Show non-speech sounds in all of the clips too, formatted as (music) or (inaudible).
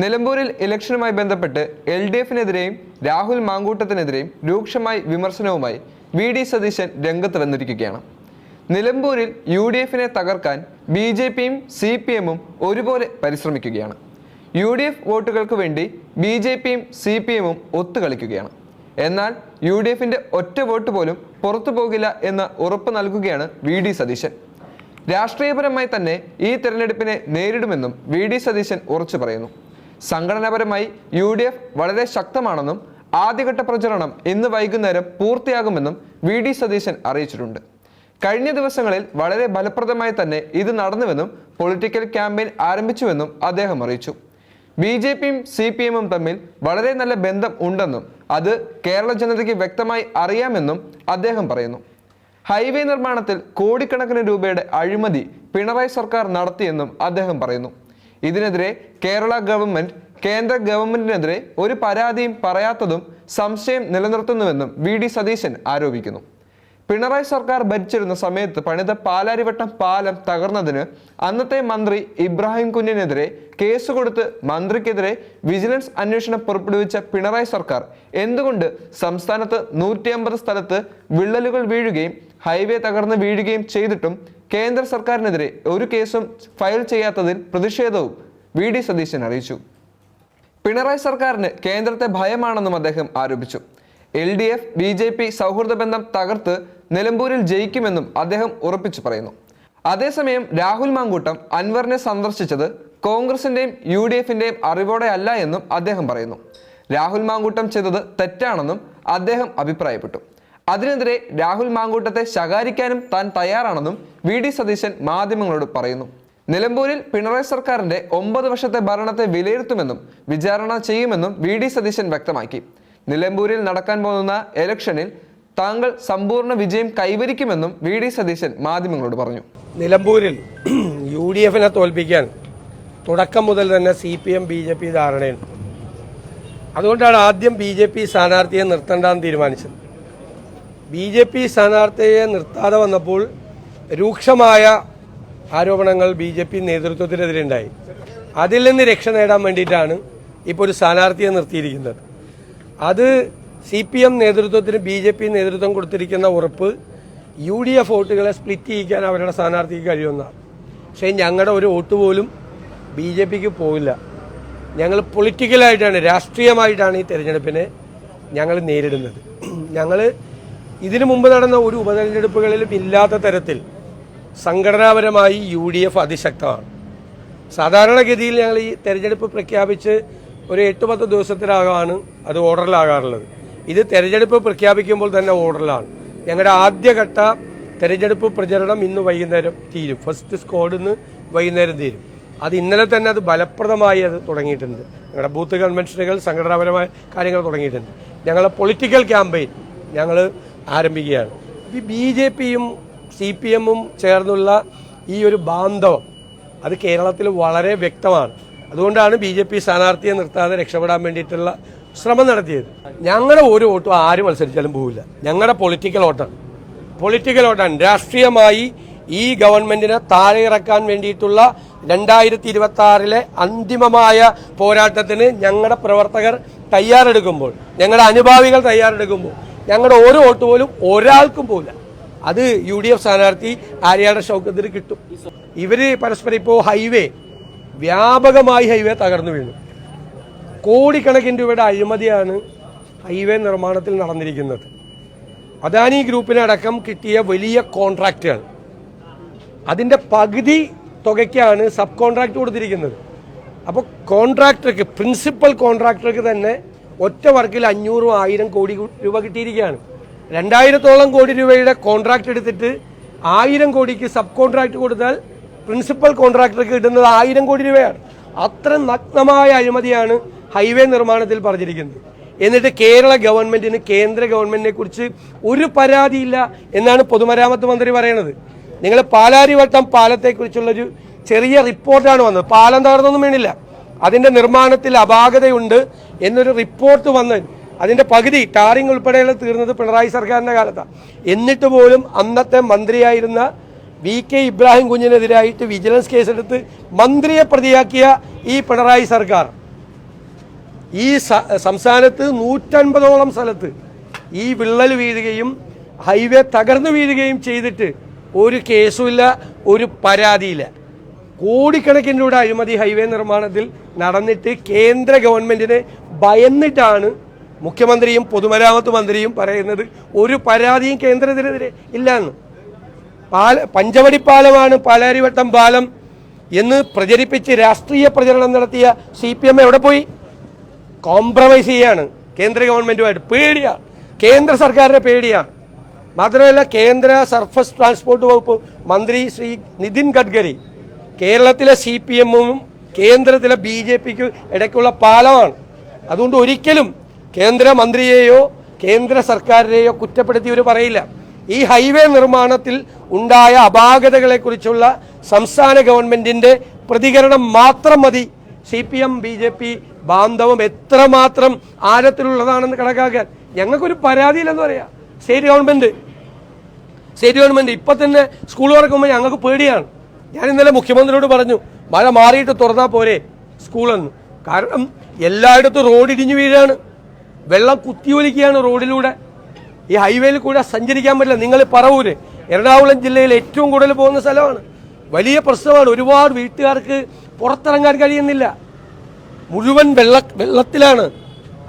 നിലമ്പൂരിൽ ഇലക്ഷനുമായി ബന്ധപ്പെട്ട് എൽ ഡി എഫിനെതിരെയും രാഹുൽ മാങ്കൂട്ടത്തിനെതിരെയും രൂക്ഷമായി വിമർശനവുമായി വി ഡി സതീശൻ രംഗത്ത് വന്നിരിക്കുകയാണ്. നിലമ്പൂരിൽ യു ഡി എഫിനെ തകർക്കാൻ ബി ജെ പിയും സി പി എമ്മും ഒരുപോലെ പരിശ്രമിക്കുകയാണ്. യു ഡി എഫ് വോട്ടുകൾക്ക് വേണ്ടി ബി ജെ പിയും സി പി എമ്മും ഒത്തുകളിക്കുകയാണ്. എന്നാൽ യു ഡി എഫിന്റെ ഒറ്റ വോട്ട് പോലും പുറത്തു പോകില്ല എന്ന് ഉറപ്പ് നൽകുകയാണ് വി ഡി സതീശൻ. രാഷ്ട്രീയപരമായി തന്നെ ഈ തെരഞ്ഞെടുപ്പിനെ നേരിടുമെന്നും വി ഡി സതീശൻ ഉറച്ചു പറയുന്നു. സംഘടനാപരമായി യു ഡി എഫ് വളരെ ശക്തമാണെന്നും ആദ്യഘട്ട പ്രചരണം ഇന്ന് വൈകുന്നേരം പൂർത്തിയാകുമെന്നും വി ഡി സതീശൻ അറിയിച്ചിട്ടുണ്ട്. കഴിഞ്ഞ ദിവസങ്ങളിൽ വളരെ ഫലപ്രദമായി തന്നെ ഇത് നടന്നുവെന്നും പൊളിറ്റിക്കൽ ക്യാമ്പയിൻ ആരംഭിച്ചുവെന്നും അദ്ദേഹം അറിയിച്ചു. ബി ജെ പിയും സി പി എമ്മും തമ്മിൽ വളരെ നല്ല ബന്ധം ഉണ്ടെന്നും അത് കേരള ജനതയ്ക്ക് വ്യക്തമായി അറിയാമെന്നും അദ്ദേഹം പറയുന്നു. ഹൈവേ നിർമ്മാണത്തിൽ കോടിക്കണക്കിന് രൂപയുടെ അഴിമതി പിണറായി സർക്കാർ നടത്തിയെന്നും അദ്ദേഹം പറയുന്നു. ഇതിനെതിരെ കേരള ഗവൺമെന്റ് കേന്ദ്ര ഗവൺമെന്റിനെതിരെ ഒരു പരാതിയും പറയാത്തതും സംശയം നിലനിർത്തുന്നുവെന്നും വി ഡി സതീശൻ ആരോപിക്കുന്നു. പിണറായി സർക്കാർ ഭരിച്ചിരുന്ന സമയത്ത് പണിത പാലാരിവട്ടം പാലം തകർന്നതിന് അന്നത്തെ മന്ത്രി ഇബ്രാഹിം കുഞ്ഞിനെതിരെ കേസ് കൊടുത്ത് മന്ത്രിക്കെതിരെ വിജിലൻസ് അന്വേഷണം പുറപ്പെടുവിച്ച പിണറായി സർക്കാർ എന്തുകൊണ്ട് സംസ്ഥാനത്ത് നൂറ്റി സ്ഥലത്ത് വിള്ളലുകൾ വീഴുകയും ഹൈവേ തകർന്ന് വീഴുകയും ചെയ്തിട്ടും കേന്ദ്ര സർക്കാരിനെതിരെ ഒരു കേസും ഫയൽ ചെയ്യാത്തതിൽ പ്രതിഷേധവും വി ഡി സതീശൻ അറിയിച്ചു. പിണറായി സർക്കാരിന് കേന്ദ്രത്തെ ഭയമാണെന്നും അദ്ദേഹം ആരോപിച്ചു. L D F B J P സൗഹൃദ ബന്ധം തകർത്ത് നിലമ്പൂരിൽ ജയിക്കുമെന്നും അദ്ദേഹം ഉറപ്പിച്ചു പറയുന്നു. അതേസമയം രാഹുൽ മാങ്കൂട്ടം അൻവറിനെ സന്ദർശിച്ചത് കോൺഗ്രസിന്റെയും യു ഡി എഫിന്റെയും അറിവോടെ അല്ല എന്നും അദ്ദേഹം പറയുന്നു. രാഹുൽ മാങ്കൂട്ടം ചെയ്തത് തെറ്റാണെന്നും അദ്ദേഹം അഭിപ്രായപ്പെട്ടു. അതിനെതിരെ രാഹുൽ മാങ്കൂട്ടത്തെ ശകാരിക്കാനും താൻ തയ്യാറാണെന്നും വി ഡി സതീശൻ മാധ്യമങ്ങളോട് പറയുന്നു. നിലമ്പൂരിൽ പിണറായി സർക്കാരിന്റെ ഒമ്പത് വർഷത്തെ ഭരണത്തെ വിലയിരുത്തുമെന്നും വിചാരണ ചെയ്യുമെന്നും വി ഡി സതീശൻ വ്യക്തമാക്കി. നിലമ്പൂരിൽ നടക്കാൻ പോകുന്ന ഇലക്ഷനിൽ താങ്കൾ സമ്പൂർണ വിജയം കൈവരിക്കുമെന്നും വി ഡി സതീശൻ മാധ്യമങ്ങളോട് പറഞ്ഞു. നിലമ്പൂരിൽ (clears throat) യു ഡി എഫിനെ തോൽപ്പിക്കാൻ തുടക്കം മുതൽ തന്നെ C P M B J P ധാരണയുണ്ട്. അതുകൊണ്ടാണ് ആദ്യം ബി ജെ പി സ്ഥാനാർത്ഥിയെ നിർത്തേണ്ടെന്ന് തീരുമാനിച്ചത്. ബി ജെ പി സ്ഥാനാർത്ഥിയെ നിർത്താതെ വന്നപ്പോൾ രൂക്ഷമായ ആരോപണങ്ങൾ ബി ജെ പി നേതൃത്വത്തിനെതിരെ ഉണ്ടായി. അതിൽ നിന്ന് രക്ഷ നേടാൻ വേണ്ടിയിട്ടാണ് ഇപ്പോൾ ഒരു സ്ഥാനാർത്ഥിയെ നിർത്തിയിരിക്കുന്നത്. അത് സി പി എം നേതൃത്വത്തിന് ബി ജെ പി നേതൃത്വം കൊടുത്തിരിക്കുന്ന ഉറപ്പ് യു ഡി എഫ് വോട്ടുകളെ സ്പ്ലിറ്റ് ചെയ്യിക്കാൻ അവരുടെ സ്ഥാനാർത്ഥിക്ക് കഴിയുമെന്നാണ്. പക്ഷേ ഞങ്ങളുടെ ഒരു വോട്ട് പോലും ബി ജെ പിക്ക് പോകില്ല. ഞങ്ങൾ പൊളിറ്റിക്കലായിട്ടാണ് രാഷ്ട്രീയമായിട്ടാണ് ഈ തെരഞ്ഞെടുപ്പിനെ ഞങ്ങൾ നേരിടുന്നത്. ഞങ്ങൾ ഇതിനു മുമ്പ് നടന്ന ഒരു ഉപതെരഞ്ഞെടുപ്പുകളിലും ഇല്ലാത്ത തരത്തിൽ സംഘടനാപരമായി യു ഡി എഫ് അതിശക്തമാണ്. സാധാരണഗതിയിൽ ഞങ്ങൾ ഈ തെരഞ്ഞെടുപ്പ് പ്രഖ്യാപിച്ച് ഒരു എട്ട് പത്ത് ദിവസത്തിലാകാണ് അത് ഓർഡറിലാകാറുള്ളത്. ഇത് തെരഞ്ഞെടുപ്പ് പ്രഖ്യാപിക്കുമ്പോൾ തന്നെ ഓർഡറിലാണ്. ഞങ്ങളുടെ ആദ്യഘട്ട തെരഞ്ഞെടുപ്പ് പ്രചരണം ഇന്ന് വൈകുന്നേരം തീരും. ഫസ്റ്റ് സ്ക്വാഡ് ഇന്ന് വൈകുന്നേരം തീരും. അത് ഇന്നലെ തന്നെ അത് ഫലപ്രദമായി അത് തുടങ്ങിയിട്ടുണ്ട്. ഞങ്ങളുടെ ബൂത്ത് കൺവെൻഷനുകൾ സംഘടനാപരമായ കാര്യങ്ങൾ തുടങ്ങിയിട്ടുണ്ട്. ഞങ്ങളുടെ പൊളിറ്റിക്കൽ ക്യാമ്പയിൻ ഞങ്ങൾ ആരംഭിക്കുകയാണ്. ഈ ബി ജെ പിയും സി പി എമ്മും ചേർന്നുള്ള ഈ ഒരു ബാന്ധവം അത് കേരളത്തിൽ വളരെ വ്യക്തമാണ്. അതുകൊണ്ടാണ് ബി ജെ പി സ്ഥാനാർത്ഥിയെ നിർത്താതെ രക്ഷപ്പെടാൻ വേണ്ടിയിട്ടുള്ള ശ്രമം നടത്തിയത്. ഞങ്ങളുടെ ഒരു വോട്ടും ആര് മത്സരിച്ചാലും പോവില്ല. ഞങ്ങളുടെ പൊളിറ്റിക്കൽ വോട്ടാണ്. പൊളിറ്റിക്കൽ വോട്ടാണ്. രാഷ്ട്രീയമായി ഈ ഗവൺമെന്റിനെ താഴെ ഇറക്കാൻ വേണ്ടിയിട്ടുള്ള രണ്ടായിരത്തി ഇരുപത്തി ആറിലെ അന്തിമമായ പോരാട്ടത്തിന് ഞങ്ങളുടെ പ്രവർത്തകർ തയ്യാറെടുക്കുമ്പോൾ ഞങ്ങളുടെ അനുഭാവികൾ തയ്യാറെടുക്കുമ്പോൾ ഞങ്ങളുടെ ഓരോ വോട്ട് പോലും ഒരാൾക്കും പോകില്ല അത് യു ഡി എഫ് സ്ഥാനാർത്ഥി ആര്യാട ഷൗക്കത്തിന് കിട്ടും. ഇവർ പരസ്പരം ഇപ്പോൾ ഹൈവേ വ്യാപകമായി ഹൈവേ തകർന്നു വീണു. കോടിക്കണക്കിന് രൂപയുടെ അഴിമതിയാണ് ഹൈവേ നിർമ്മാണത്തിൽ നടന്നിരിക്കുന്നത്. അദാനി ഗ്രൂപ്പിനടക്കം കിട്ടിയ വലിയ കോൺട്രാക്റ്റുകൾ. അതിന്റെ പകുതി തുകയ്ക്കാണ് സബ് കോൺട്രാക്ട് കൊടുത്തിരിക്കുന്നത്. അപ്പോൾ കോൺട്രാക്ടർക്ക് പ്രിൻസിപ്പൽ കോൺട്രാക്ടർക്ക് തന്നെ ഒറ്റ വർക്കിൽ അഞ്ഞൂറും ആയിരം കോടി രൂപ കിട്ടിയിരിക്കുകയാണ്. രണ്ടായിരത്തോളം കോടി രൂപയുടെ കോൺട്രാക്ട് എടുത്തിട്ട് ആയിരം കോടിക്ക് സബ് കോൺട്രാക്ട് കൊടുത്താൽ പ്രിൻസിപ്പൽ കോൺട്രാക്ടർക്ക് കിട്ടുന്നത് ആയിരം കോടി രൂപയാണ്. അത്ര നഗ്നമായ അഴിമതിയാണ് ഹൈവേ നിർമ്മാണത്തിൽ പറഞ്ഞിരിക്കുന്നത്. എന്നിട്ട് കേരള ഗവൺമെന്റിന് കേന്ദ്ര ഗവൺമെന്റിനെ കുറിച്ച് ഒരു പരാതിയില്ല എന്നാണ് പൊതുമരാമത്ത് മന്ത്രി പറയുന്നത് നിങ്ങൾ പാലാരിവട്ടം പാലത്തെക്കുറിച്ചുള്ളൊരു ചെറിയ റിപ്പോർട്ടാണ് വന്നത്. പാലം തകർന്നൊന്നും വീണില്ല. അതിന്റെ നിർമ്മാണത്തിൽ അപാകതയുണ്ട് എന്നൊരു റിപ്പോർട്ട് വന്ന് അതിന്റെ പകുതി ടാറിംഗ് ഉൾപ്പെടെയുള്ള തീർന്നത് പിണറായി സർക്കാരിന്റെ കാലത്താണ് എന്നിട്ട് പോലും അന്നത്തെ മന്ത്രിയായിരുന്ന വി കെ ഇബ്രാഹിം കുഞ്ഞിനെതിരായിട്ട് വിജിലൻസ് കേസെടുത്ത് മന്ത്രിയെ പ്രതിയാക്കിയ ഈ പിണറായി സർക്കാർ. ഈ സംസ്ഥാനത്ത് നൂറ്റൻപതോളം സ്ഥലത്ത് ഈ വിള്ളൽ വീഴുകയും ഹൈവേ തകർന്നു വീഴുകയും ചെയ്തിട്ട് ഒരു കേസുമില്ല ഒരു പരാതിയില്ല. കോടിക്കണക്കിന് രൂപ അഴിമതി ഹൈവേ നിർമ്മാണത്തിൽ നടന്നിട്ട് കേന്ദ്ര ഗവൺമെന്റിനെ ഭയന്നിട്ടാണ് മുഖ്യമന്ത്രിയും പൊതുമരാമത്ത് മന്ത്രിയും പറയുന്നത്. ഒരു പരാതിയും കേന്ദ്രത്തിനെതിരെ ഇല്ലാന്ന്. പാല പഞ്ചവടി പാലമാണ് പാലാരിവട്ടം പാലം എന്ന് പ്രചരിപ്പിച്ച് രാഷ്ട്രീയ പ്രചരണം നടത്തിയ സി പി എം എവിടെ പോയി? കോംപ്രമൈസ് ചെയ്യാണ്. കേന്ദ്ര ഗവൺമെന്റുമായിട്ട് പേടിയാണ് കേന്ദ്ര സർക്കാരിനെ പേടിയാണ് മാത്രമല്ല കേന്ദ്ര സർഫസ് ട്രാൻസ്പോർട്ട് വകുപ്പ് മന്ത്രി ശ്രീ നിതിൻ ഗഡ്കരി കേരളത്തിലെ സി പി എമ്മും കേന്ദ്രത്തിലെ ബി ജെ പിക്ക് ഇടയ്ക്കുള്ള പാലമാണ്. അതുകൊണ്ട് ഒരിക്കലും കേന്ദ്രമന്ത്രിയെയോ കേന്ദ്ര സർക്കാരിനെയോ കുറ്റപ്പെടുത്തി ഇവർ പറയില്ല. ഈ ഹൈവേ നിർമ്മാണത്തിൽ ഉണ്ടായ അപാകതകളെക്കുറിച്ചുള്ള സംസ്ഥാന ഗവൺമെന്റിന്റെ പ്രതികരണം മാത്രം മതി. C P M B J P ബാന്ധവം എത്രമാത്രം ആഴത്തിലുള്ളതാണെന്ന് കണക്കാക്കാൻ. ഞങ്ങൾക്കൊരു പരാതിയില്ലെന്ന് പറയാം. State government. സ്റ്റേറ്റ് ഗവൺമെന്റ് ഇപ്പൊ തന്നെ സ്കൂൾ തുറക്കുമ്പോൾ ഞങ്ങൾക്ക് പേടിയാണ്. ഞാൻ ഇന്നലെ മുഖ്യമന്ത്രിയോട് പറഞ്ഞു മഴ മാറിയിട്ട് തുറന്നാൽ പോരെ സ്കൂളെന്ന്. കാരണം എല്ലായിടത്തും റോഡ് ഇടിഞ്ഞു വീഴാണ്. വെള്ളം കുത്തിയൊലിക്കുകയാണ് റോഡിലൂടെ. ഈ ഹൈവേയിൽ കൂടെ സഞ്ചരിക്കാൻ പറ്റില്ല. നിങ്ങൾ പറവൂര് എറണാകുളം ജില്ലയിൽ ഏറ്റവും കൂടുതൽ പോകുന്ന സ്ഥലമാണ്. വലിയ പ്രശ്നമാണ്. ഒരുപാട് വീട്ടുകാർക്ക് പുറത്തിറങ്ങാൻ കഴിയുന്നില്ല. മുഴുവൻ വെള്ള വെള്ളത്തിലാണ്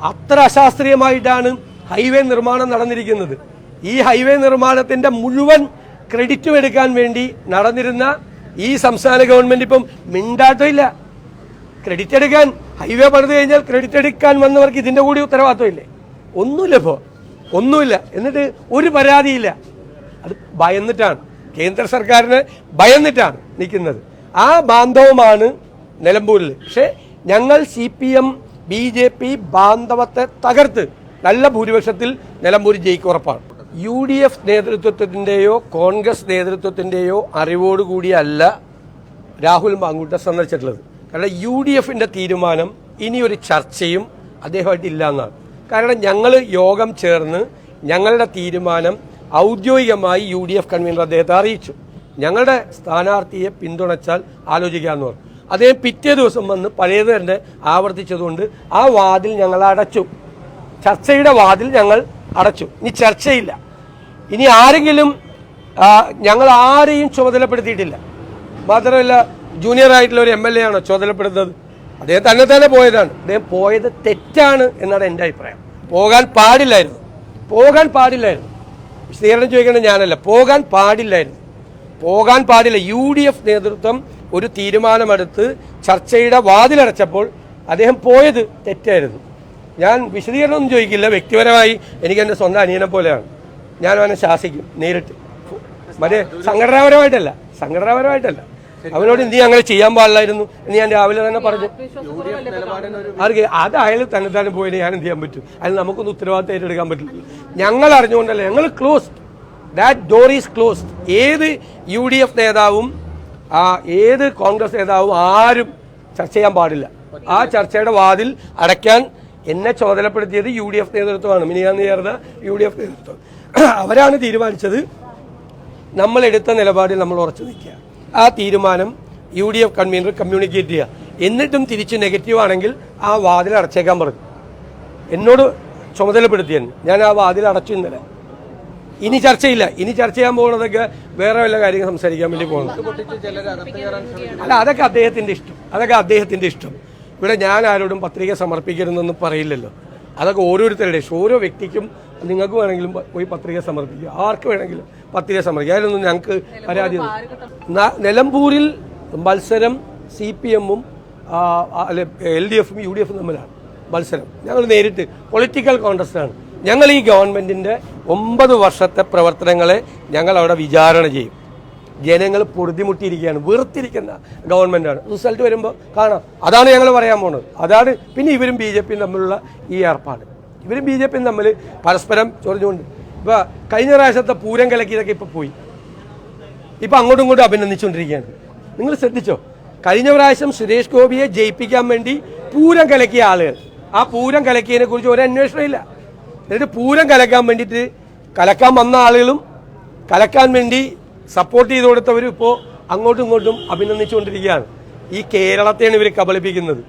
അത്ര അശാസ്ത്രീയമായിട്ടാണ് ഹൈവേ നിർമ്മാണം നടന്നിരിക്കുന്നത്. ഈ ഹൈവേ നിർമ്മാണത്തിന്റെ മുഴുവൻ ക്രെഡിറ്റും എടുക്കാൻ വേണ്ടി നടന്നിരുന്ന ഈ സംസ്ഥാന ഗവൺമെന്റ് ഇപ്പം മിണ്ടാത്തില്ല ക്രെഡിറ്റ് എടുക്കാൻ ഹൈവേ പണിത് കഴിഞ്ഞാൽ ക്രെഡിറ്റ് എടുക്കാൻ വന്നവർക്ക് ഇതിന്റെ കൂടി ഉത്തരവാദിത്വമില്ലേ? ഒന്നുമില്ല ഇപ്പോ. ഒന്നുമില്ല. എന്നിട്ട് ഒരു പരാതിയില്ല. അത് ഭയന്നിട്ടാണ്. കേന്ദ്ര സർക്കാരിന് ഭയന്നിട്ടാണ് നിൽക്കുന്നത്. ആ ബാന്ധവമാണ് നിലമ്പൂരിൽ പക്ഷേ ഞങ്ങൾ C P M B J P ബാന്ധവത്തെ തകർത്ത് നല്ല ഭൂരിപക്ഷത്തിൽ നിലമ്പൂർ ജയിക്കും ഉറപ്പാണ്. യു ഡി എഫ് നേതൃത്വത്തിന്റെയോ കോൺഗ്രസ് നേതൃത്വത്തിന്റെയോ അറിവോടുകൂടിയല്ല രാഹുൽ മാങ്കൂട്ട സന്ദർശിച്ചിട്ടുള്ളത്. കാരണം യു ഡി എഫിന്റെ തീരുമാനം ഇനിയൊരു ചർച്ചയും അദ്ദേഹമായിട്ട് ഇല്ല എന്നാണ്. കാരണം ഞങ്ങൾ യോഗം ചേർന്ന് ഞങ്ങളുടെ തീരുമാനം ഔദ്യോഗികമായി യു ഡി എഫ് കൺവീനർ അദ്ദേഹത്തെ അറിയിച്ചു. ഞങ്ങളുടെ സ്ഥാനാർത്ഥിയെ പിന്തുണച്ചാൽ ആലോചിക്കാമെന്ന് പറഞ്ഞു. അദ്ദേഹം പിറ്റേ ദിവസം വന്ന് പഴയത് തന്നെ ആവർത്തിച്ചതുകൊണ്ട് ആ വാതിൽ ഞങ്ങൾ അടച്ചു ചർച്ചയുടെ വാതിൽ ഞങ്ങൾ അടച്ചു. ഇനി ചർച്ചയില്ല. ഇനി ആരെങ്കിലും ഞങ്ങൾ ആരെയും ചുമതലപ്പെടുത്തിയിട്ടില്ല. മാത്രമല്ല ജൂനിയർ ആയിട്ടുള്ള ഒരു എം എൽ എ ആണോ ചുമതലപ്പെടുന്നത് അദ്ദേഹം തന്നെ തന്നെ പോയതാണ്. അദ്ദേഹം പോയത് തെറ്റാണ് എന്നാണ് എന്റെ അഭിപ്രായം. പോകാൻ പാടില്ലായിരുന്നു. പോകാൻ പാടില്ലായിരുന്നു. വിശദീകരണം ചോദിക്കേണ്ടത് ഞാനല്ല. പോകാൻ പാടില്ലായിരുന്നു. പോകാൻ പാടില്ല. യു ഡി എഫ് നേതൃത്വം ഒരു തീരുമാനമെടുത്ത് ചർച്ചയുടെ വാതിലടച്ചപ്പോൾ അദ്ദേഹം പോയത് തെറ്റായിരുന്നു. ഞാൻ വിശദീകരണമൊന്നും ചോദിക്കില്ല. വ്യക്തിപരമായി എനിക്ക് എന്റെ സ്വന്തം അനിയനെ പോലെയാണ്. ഞാൻ അവനെ ശാസിക്കും നേരിട്ട്. മറ്റേ സംഘടനാപരമായിട്ടല്ല സംഘടനാപരമായിട്ടല്ല. അവനോട് നീ അങ്ങനെ ചെയ്യാൻ പാടില്ലായിരുന്നു എന്ന് ഞാൻ രാവിലെ തന്നെ പറഞ്ഞു. ആർക്ക്? അത് അയാൾ തന്നെ തന്നെ പോയിട്ട് ഞാൻ എന്ത് ചെയ്യാൻ പറ്റും? അതിൽ നമുക്കൊന്നും ഉത്തരവാദിത്തം ഏറ്റെടുക്കാൻ പറ്റില്ല. ഞങ്ങൾ അറിഞ്ഞുകൊണ്ടല്ല ഞങ്ങൾ closed that door is closed ഏത് യു ഡി എഫ് നേതാവും ആ ഏത് കോൺഗ്രസ് നേതാവും ആരും ചർച്ച ചെയ്യാൻ പാടില്ല. ആ ചർച്ചയുടെ വാതിൽ അടയ്ക്കാൻ എന്നെ ചുമതലപ്പെടുത്തിയത് യു ഡി എഫ് നേതൃത്വമാണ്. മിനിയാന്ന് ചേർന്ന യു ഡി എഫ് നേതൃത്വം. (clears throat) അവരാണ് തീരുമാനിച്ചത്. നമ്മൾ എടുത്ത നിലപാടിൽ നമ്മൾ ഉറച്ചു നിൽക്കുക. ആ തീരുമാനം U D F convener communicate ചെയ്യുക. എന്നിട്ടും തിരിച്ച് നെഗറ്റീവ് ആണെങ്കിൽ ആ വാതിൽ അടച്ചേക്കാൻ പറഞ്ഞു എന്നോട് ചുമതലപ്പെടുത്തിയൻ. ഞാൻ ആ വാതിൽ അടച്ചു ഇന്നലെ. ഇനി ചർച്ചയില്ല. ഇനി ചർച്ച ചെയ്യാൻ പോകുന്നതൊക്കെ വേറെ വല്ല കാര്യങ്ങൾ സംസാരിക്കാൻ വേണ്ടി പോകുന്നത് അല്ല അതൊക്കെ അദ്ദേഹത്തിന്റെ ഇഷ്ടം. അതൊക്കെ അദ്ദേഹത്തിന്റെ ഇഷ്ടം. ഇവിടെ ഞാൻ ആരോടും പത്രിക സമർപ്പിക്കരുതെന്നൊന്നും പറയില്ലല്ലോ. അതൊക്കെ ഓരോരുത്തരുടെ ഓരോ വ്യക്തിക്കും നിങ്ങൾക്ക് വേണമെങ്കിലും പോയി പത്രിക സമർപ്പിക്കുക. ആർക്ക് വേണമെങ്കിലും പത്രിക സമർപ്പിക്കുക. അതിലൊന്നും ഞങ്ങൾക്ക് പരാതി നിലമ്പൂരിൽ മത്സരം സി പി എമ്മും അല്ലെ എൽ ഡി എഫും യു ഡി എഫും തമ്മിലാണ് മത്സരം. ഞങ്ങൾ നേരിട്ട് പൊളിറ്റിക്കൽ കോൺടസ്റ്റാണ് ഞങ്ങൾ ഈ ഗവൺമെന്റിന്റെ ഒമ്പത് വർഷത്തെ പ്രവർത്തനങ്ങളെ ഞങ്ങൾ അവിടെ വിചാരണ ചെയ്യും. ജനങ്ങൾ പൊറുതിമുട്ടിയിരിക്കുകയാണ് വെറുത്തിരിക്കുന്ന ഗവൺമെന്റാണ് റിസൾട്ട് വരുമ്പോൾ കാണാം. അതാണ് ഞങ്ങൾ പറയാൻ പോകുന്നത് അതാണ് പിന്നെ ഇവരും ബി ജെ പിയും തമ്മിലുള്ള ഈ ഏർപ്പാട്. ഇവരും ബി ജെ പിയും തമ്മിൽ പരസ്പരം ചൊറിഞ്ഞുകൊണ്ട്. ഇപ്പോൾ കഴിഞ്ഞ പ്രാവശ്യത്തെ പൂരം കലക്കിയതൊക്കെ ഇപ്പോൾ പോയി. ഇപ്പോൾ അങ്ങോട്ടും ഇങ്ങോട്ടും അഭിനന്ദിച്ചുകൊണ്ടിരിക്കുകയാണ്. നിങ്ങൾ ശ്രദ്ധിച്ചോ? കഴിഞ്ഞ പ്രാവശ്യം സുരേഷ് ഗോപിയെ ജയിപ്പിക്കാൻ വേണ്ടി പൂരം കലക്കിയ ആളുകൾ. ആ പൂരം കലക്കിയതിനെ കുറിച്ച് ഒരു അന്വേഷണം ഇല്ല. എന്നിട്ട് പൂരം കലക്കാൻ വേണ്ടിയിട്ട് കലക്കാൻ വന്ന ആളുകളും കലക്കാൻ വേണ്ടി സപ്പോർട്ട് ചെയ്ത് കൊടുത്തവരും ഇപ്പോൾ അങ്ങോട്ടും ഇങ്ങോട്ടും അഭിനന്ദിച്ചുകൊണ്ടിരിക്കുകയാണ്. ഈ കേരളത്തെയാണ് ഇവർ കബളിപ്പിക്കുന്നത്.